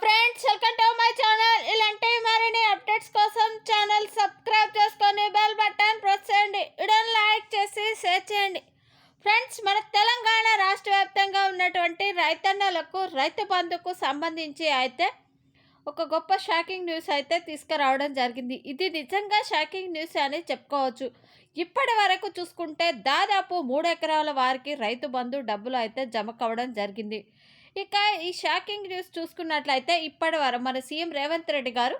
Friends welcome to my channel ఇలాంటి మరిన్ని updates కోసం ఛానల్ సబ్స్క్రైబ్ చేసుకొని బెల్ బటన్ ప్రెస్ చేయండి. వీడియోని లైక్ చేసి షేర్ చేయండి. ఫ్రెండ్స్ మన తెలంగాణ రాష్ట్ర వ్యాప్తంగా ఉన్నటువంటి రైతన్నలకు రైతు బంధుకు సంబంధించి అయితే ఒక గొప్ప షాకింగ్ న్యూస్ అయితే తీసుకురావడం జరిగింది. ఇది నిజంగా షాకింగ్ న్యూస్ అని చెప్పుకోవచ్చు. ఇప్పటి వరకు చూసుకుంటే దాదాపు మూడు ఎకరాల వారికి రైతు బంధు డబ్బులు అయితే జమ కావడం జరిగింది. ఇక ఈ షాకింగ్ న్యూస్ చూసుకున్నట్లయితే ఇప్పటి వరకు మన సీఎం రేవంత్ రెడ్డి గారు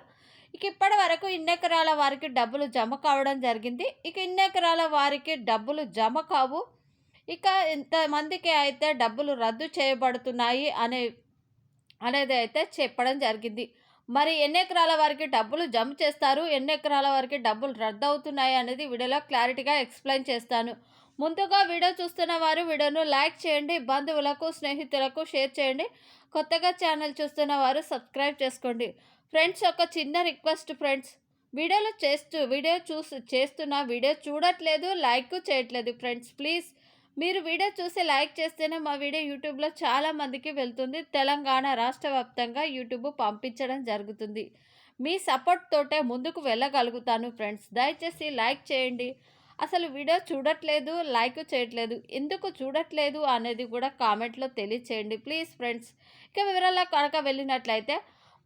ఇక ఇప్పటి వరకు ఇన్ని ఎకరాల వారికి డబ్బులు జమ కావడం జరిగింది. ఇక ఇన్ని ఎకరాల వారికి డబ్బులు జమ కావు. ఇక ఇంతమందికి అయితే డబ్బులు రద్దు చేయబడుతున్నాయి అనే అనేది అయితే చెప్పడం జరిగింది. మరి ఎన్ని ఎకరాల వారికి డబ్బులు జమ చేస్తారు? ఎన్ని ఎకరాల వారికి డబ్బులు రద్దు అవుతున్నాయి అనేది వీడియోలో క్లారిటీగా ఎక్స్ప్లెయిన్ చేస్తాను. ముందుగా వీడియో చూస్తున్న వారు వీడియోను లైక్ చేయండి బంధువులకు స్నేహితులకు షేర్ చేయండి. కొత్తగా ఛానల్ చూస్తున్న వారు సబ్స్క్రైబ్ చేసుకోండి. ఫ్రెండ్స్ ఒక చిన్న రిక్వెస్ట్ ఫ్రెండ్స్. వీడియోలో చేస్తూ వీడియో చూసి చేస్తున్న వీడియో చూడట్లేదు లైక్ చేయట్లేదు ఫ్రెండ్స్. ప్లీజ్ మీరు వీడియో చూసి లైక్ చేస్తేనే మా వీడియో యూట్యూబ్లో చాలామందికి వెళ్తుంది. తెలంగాణ రాష్ట్ర వ్యాప్తంగా యూట్యూబ్ పంపించడం జరుగుతుంది. మీ సపోర్ట్ తోటే ముందుకు వెళ్ళగలుగుతాను ఫ్రెండ్స్. దయచేసి లైక్ చేయండి. అసలు వీడియో చూడట్లేదు లైక్ చేయట్లేదు. ఎందుకు చూడట్లేదు అనేది కూడా కామెంట్లో తెలియచేయండి. ప్లీజ్ ఫ్రెండ్స్ ఇక వివరాల్లో కనుక వెళ్ళినట్లయితే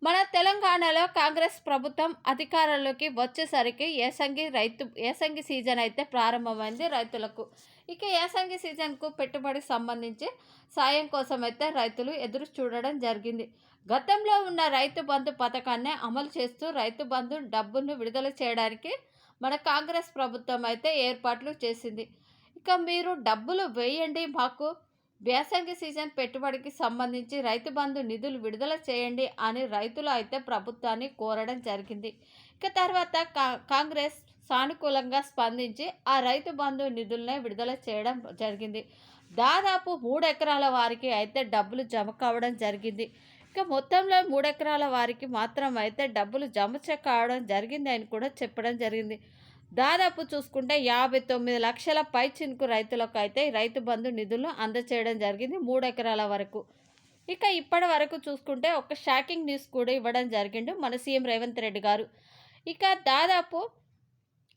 మన తెలంగాణలో కాంగ్రెస్ ప్రభుత్వం అధికారంలోకి వచ్చేసరికి ఏసంగి రైతు ఏసంగి సీజన్ అయితే ప్రారంభమైంది రైతులకు. ఇక ఏసంగి సీజన్కు పెట్టుబడి సంబంధించి సాయం కోసం అయితే రైతులు ఎదురు చూడడం జరిగింది. గతంలో ఉన్న రైతు బంధు పథకాన్ని అమలు చేస్తూ రైతు బంధు డబ్బును విడుదల చేయడానికి మన కాంగ్రెస్ ప్రభుత్వం అయితే ఏర్పాట్లు చేసింది. ఇక మీరు డబ్బులు వేయండి మాకు. వేసంగి సీజన్ పెట్టుబడికి సంబంధించి రైతు బంధు నిధులు విడుదల చేయండి అని రైతులు అయితే ప్రభుత్వాన్ని కోరడం జరిగింది. ఇక తర్వాత కాంగ్రెస్ సానుకూలంగా స్పందించి ఆ రైతు బంధు నిధులనే విడుదల చేయడం జరిగింది. దాదాపు మూడు ఎకరాల వారికి అయితే డబ్బులు జమ కావడం జరిగింది. ఇక మొత్తంలో మూడెకరాల వారికి మాత్రం అయితే డబ్బులు జమ కావడం జరిగింది అని కూడా చెప్పడం జరిగింది. దాదాపు చూసుకుంటే యాభై తొమ్మిది లక్షల పై చినుకు రైతులకు అయితే రైతు బంధు నిధులు అందచేయడం జరిగింది మూడు ఎకరాల వరకు. ఇక ఇప్పటి వరకు చూసుకుంటే ఒక షాకింగ్ న్యూస్ కూడా ఇవ్వడం జరిగింది మన సీఎం రేవంత్ రెడ్డి గారు. ఇక దాదాపు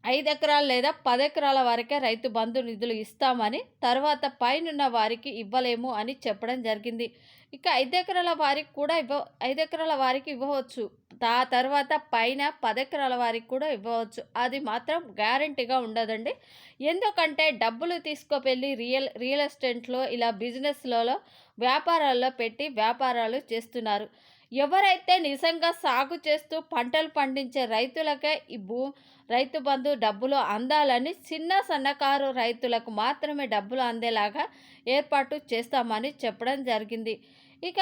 ఐదు ఎకరాలు లేదా పది ఎకరాల వరకే రైతు బంధు నిధులు ఇస్తామని తర్వాత పైనున్న వారికి ఇవ్వలేము అని చెప్పడం జరిగింది. ఇక ఐదు ఎకరాల వారికి కూడా ఇవ్వ ఐదు ఎకరాల వారికి ఇవ్వవచ్చు. ఆ తర్వాత పైన పది ఎకరాల వారికి కూడా ఇవ్వవచ్చు. అది మాత్రం గ్యారంటీగా ఉండదండి. ఎందుకంటే డబ్బులు తీసుకువెళ్ళి రియల్ రియల్ ఎస్టేట్లో ఇలా బిజినెస్లలో వ్యాపారాల్లో పెట్టి వ్యాపారాలు చేస్తున్నారు. ఎవరైతే నిజంగా సాగు చేస్తూ పంటలు పండించే రైతులకే ఈ భూ రైతు బంధు డబ్బులు అందాలని చిన్న సన్నకారు రైతులకు మాత్రమే డబ్బులు అందేలాగా ఏర్పాటు చేస్తామని చెప్పడం జరిగింది. ఇక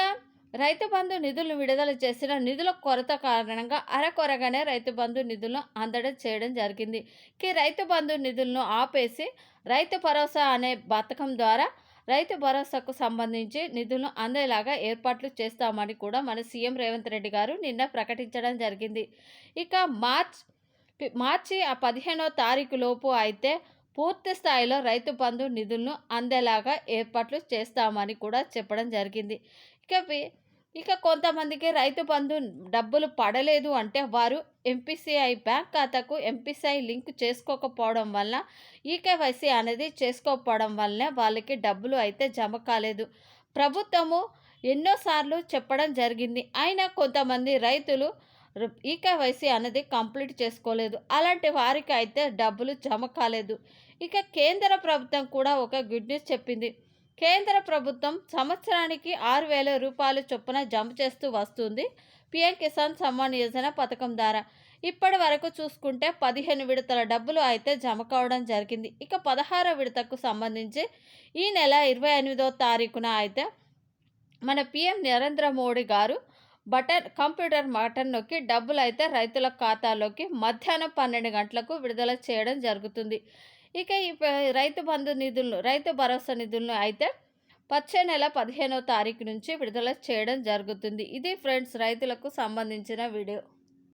రైతు బంధు నిధులు విడుదల చేసిన నిధుల కొరత కారణంగా అరకొరగానే రైతు బంధు నిధులను అందడం చేయడం జరిగింది. ఈ రైతు బంధు నిధులను ఆపేసి రైతు భరోసా అనే పథకం ద్వారా రైతు భరోసాకు సంబంధించి నిధులను అందేలాగా ఏర్పాట్లు చేస్తామని కూడా మన సీఎం రేవంత్ రెడ్డి గారు నిన్న ప్రకటించడం జరిగింది. ఇక మార్చ్ మార్చి ఆ పదిహేనో తారీఖు లోపు అయితే పూర్తి స్థాయిలో రైతు బంధు నిధులను అందేలాగా ఏర్పాట్లు చేస్తామని కూడా చెప్పడం జరిగింది. ఇక ఇక కొంతమందికి రైతు బంధు డబ్బులు పడలేదు అంటే వారు ఎంపీసీఐ బ్యాంక్ ఖాతాకు ఎంపీసీఐ లింక్ చేసుకోకపోవడం వల్ల ఈకేవైసీ అనేది చేసుకోకపోవడం వల్లనే వాళ్ళకి డబ్బులు అయితే జమ కాలేదు. ప్రభుత్వము ఎన్నోసార్లు చెప్పడం జరిగింది. అయినా కొంతమంది రైతులు ఈకేవైసీ అనేది కంప్లీట్ చేసుకోలేదు. అలాంటి వారికి అయితే డబ్బులు జమ కాలేదు. ఇక కేంద్ర ప్రభుత్వం కూడా ఒక గుడ్ న్యూస్ చెప్పింది. కేంద్ర ప్రభుత్వం సంవత్సరానికి ఆరు వేల రూపాయలు చొప్పున జమ చేస్తూ వస్తుంది. పిఎం కిసాన్ సమ్మాన్ యోజన పథకం ద్వారా ఇప్పటి వరకు చూసుకుంటే పదిహేను విడతల డబ్బులు అయితే జమ కావడం జరిగింది. ఇక పదహారో విడతకు సంబంధించి ఈ నెల ఇరవై ఎనిమిదో తారీఖున అయితే మన పిఎం నరేంద్ర మోడీ గారు బటన్ కంప్యూటర్ బటన్ నొక్కి డబ్బులు అయితే రైతుల ఖాతాలోకి మధ్యాహ్నం పన్నెండు గంటలకు విడుదల చేయడం జరుగుతుంది. ఇక ఈ రైతు బంధు నిధులను రైతు భరోసా నిధులను అయితే వచ్చే నెల పదిహేనో తారీఖు నుంచి విడుదల చేయడం జరుగుతుంది. ఇది ఫ్రెండ్స్ రైతులకు సంబంధించిన వీడియో.